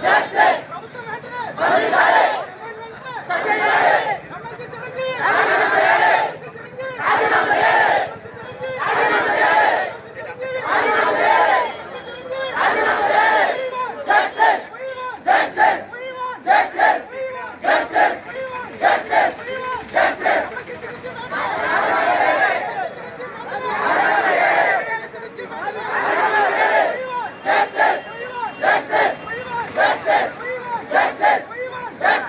Yes, yes.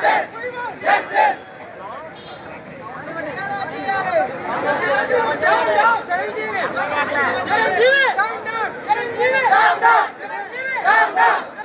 Down, down!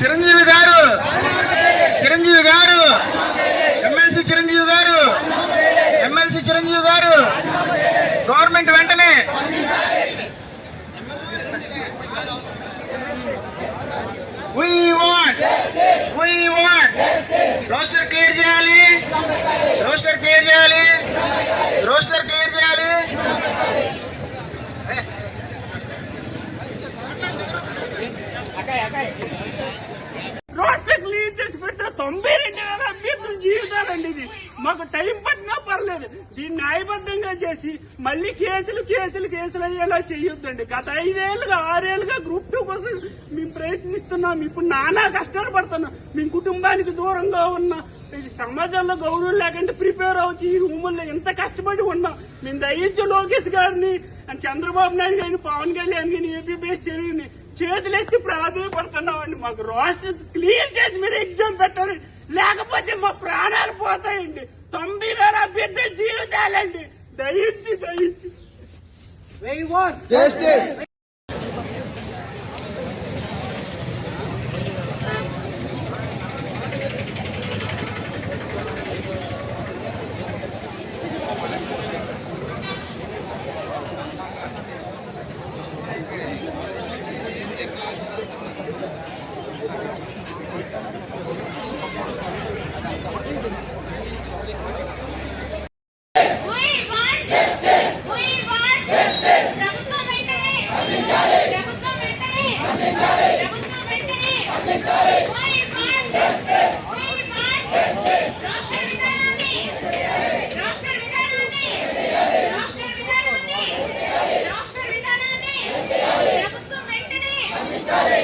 Chiranjeevi గారు. చిరంజీవి గారు. MLC Chiranjeevi గారు. ఎమ్మెల్సీ చిరంజీవి గారు. గవర్నమెంట్ వెంటనే. We want, we want, roster clear చేయాలి రోస్టర్ క్లియర్ చేయాలి రోస్టర్ క్లియర్ చేయాలి రోస్టర్ క్లీన్ చేసి తొంభై రెండు వేల అభ్యర్థుల జీవితాలండి ఇది. మాకు టైం పట్టినా పర్లేదు. దీన్ని న్యాయబద్ధంగా చేసి మళ్ళీ కేసులు కేసులు కేసులు అయ్యేలా చేయొద్దండి. గత ఐదేళ్ళుగా ఆరేళ్ళుగా గ్రూప్ టూ కోసం మేము ప్రయత్నిస్తున్నాం. ఇప్పుడు నానా కష్టాలు పడుతున్నాం. మేము కుటుంబానికి దూరంగా ఉన్నాం ఇది సమాజంలో గౌరవం లేకుండా ప్రిపేర్ అవుతూ ఈ రూముల్లో ఎంత కష్టపడి ఉన్నాం. మేము దయించు లోకేష్ గారిని చంద్రబాబు నాయుడు గారిని పవన్ కళ్యాణ్ గారిని బేస్ చర్యని చేతులేస్తే ప్రాధాన్యపడుతున్నామండి మాకు రోస్టర్ క్లియర్ చేసి మీరు ఎగ్జామ్ పెట్టాలి. లేకపోతే మా ప్రాణాలు పోతాయండి. తొంభై వేల అభ్యర్థుల జీవితాలండి. దయించి దయించి Chale.